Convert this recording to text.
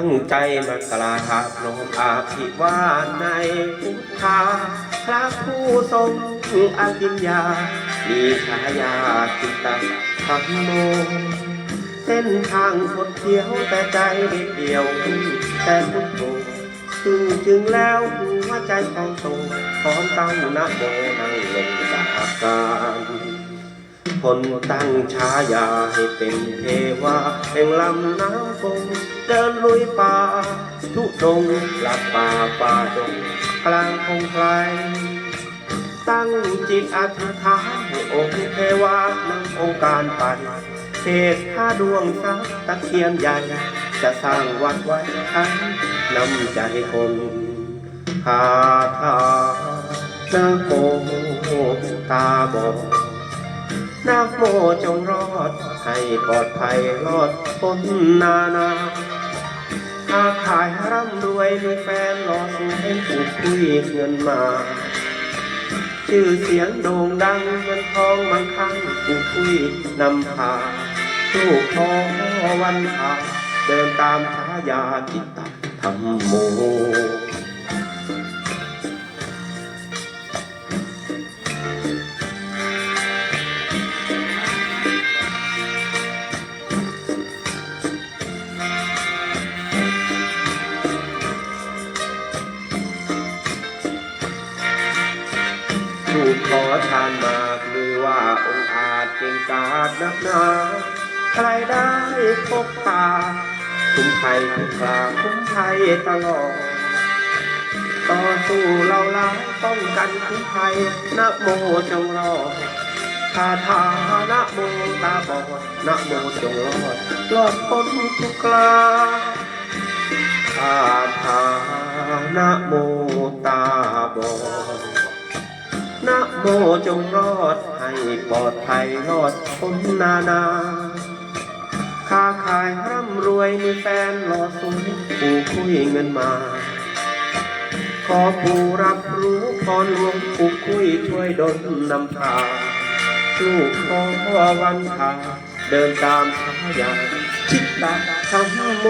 ตั้งใจมากราบน้อมอาภิวาในพุทธาพระผู้ทรงอากิญญา มีฉายาจิตตธรรมโม เส้นทางคดเขียวแต่ใจเดียว แต่พุทโธถึงจึงแล้วหัวใจของโตพร้อมตั้งนะโมนั่งลงจากการคนตั้งฉายาให้เป็นเทวาแห่งลำน้ำคง เดินลุยป่า ทุดงหลับป่าป่าดงกลางคงไกลตั้งจิตอธิษฐานให้องค์เทวานำองค์การไปเศษผ้าดวงสักตะเคียนใหญ่ จะสร้างวัดไว้ทั้งนำใจคนคาถานะโมตาบอดนะโมจงรอด ให้ปลอดภัยรอดพ้นนานา ค้าขายร่ำรวยมีแฟนรองให้ผูกคุยเงินมา ชื่อเสียงโด่งดังเงินทองมันคั่งผูกคุยนำพาลูกพ่อวันพาเดินตามฉายาจิตตธรรมโมูกขอทานมากหรือว่าองค์อาจเก่งกาจนักหนาใครได้พบตาคุ้มไทยคุ้มกลาคุ้มไทยตลอด ต่อสู้เราล้าป้องกันคุ้มไทยนะโมจงรอดคาถานะโมตาบอดนะโมจงรอดรอดพ้นทุกกลาคาถานะโมตาบอด นะโมจงรอดให้ปลอดภัยรอดพ้นนานาค้าขายร่ำรวยมีแฟนรอสูงผู้คุยเงินมา ขอผู้รับรู้พรหลวงผู้คุยช่วยดลนำพาลูกขอวันพาเดินตามฉายาชิตตธรรมโม